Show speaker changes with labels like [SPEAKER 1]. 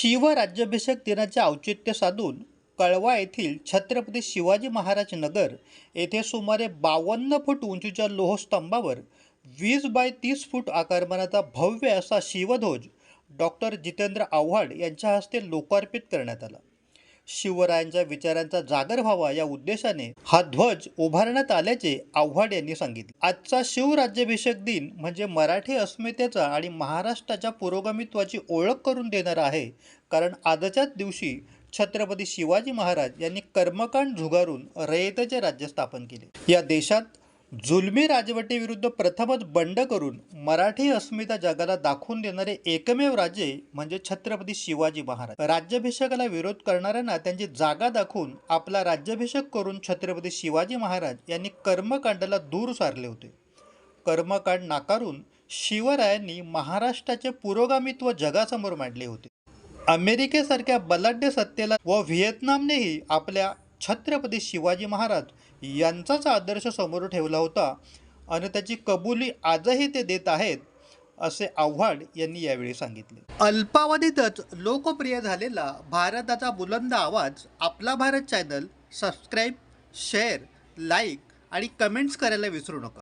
[SPEAKER 1] शिवराज्याभिषेक दिनाचे औचित्य साधून कळवा येथील छत्रपती शिवाजी महाराज नगर येथे सुमारे बावन्न फूट उंचीच्या लोहस्तंभावर वीस बाय तीस फूट आकारमानाचा भव्य असा शिवध्वज डॉक्टर जितेंद्र आव्हाड यांच्या हस्ते लोकार्पित करण्यात आला. शिवरायांच्या विचारांचा जागर व्हावा या उद्देशाने हा ध्वज उभारण्यात आल्याचे आव्हाड यांनी सांगितले. आजचा शिवराज्याभिषेक दिन म्हणजे मराठी अस्मितेचा आणि महाराष्ट्राच्या पुरोगामित्वाची ओळख करून देणारा आहे. कारण आजच्याच दिवशी छत्रपती शिवाजी महाराज यांनी कर्मकांड झुगारून रयतेचे राज्य स्थापन केले. या देशात जुलमी राजवटीविरुद्ध प्रथमच बंड करून मराठी अस्मिता जगाला दाखवून देणारे एकमेव राजे म्हणजे छत्रपती शिवाजी महाराज. राज्याभिषेकाला विरोध करणाऱ्यांना त्यांची जागा दाखवून आपला राज्याभिषेक करून छत्रपती शिवाजी महाराज यांनी कर्मकांडाला दूर सारले होते. कर्मकांड नाकारून शिवरायांनी महाराष्ट्राचे पुरोगामित्व जगासमोर मांडले होते. अमेरिकेसारख्या बलाढ्य सत्तेला व व्हिएतनामनेही आपल्या छत्रपती शिवाजी महाराज यांचाच आदर्श समोर ठेवला होता आणि त्याची कबुली आजही ते देत आहेत असे आव्हाड यांनी यावेळी सांगितले. अल्पावधीतच लोकप्रिय झालेला भारताचा बुलंद आवाज आपला Bharat channel subscribe share like आणि कमेंट्स करायला विसरू नका.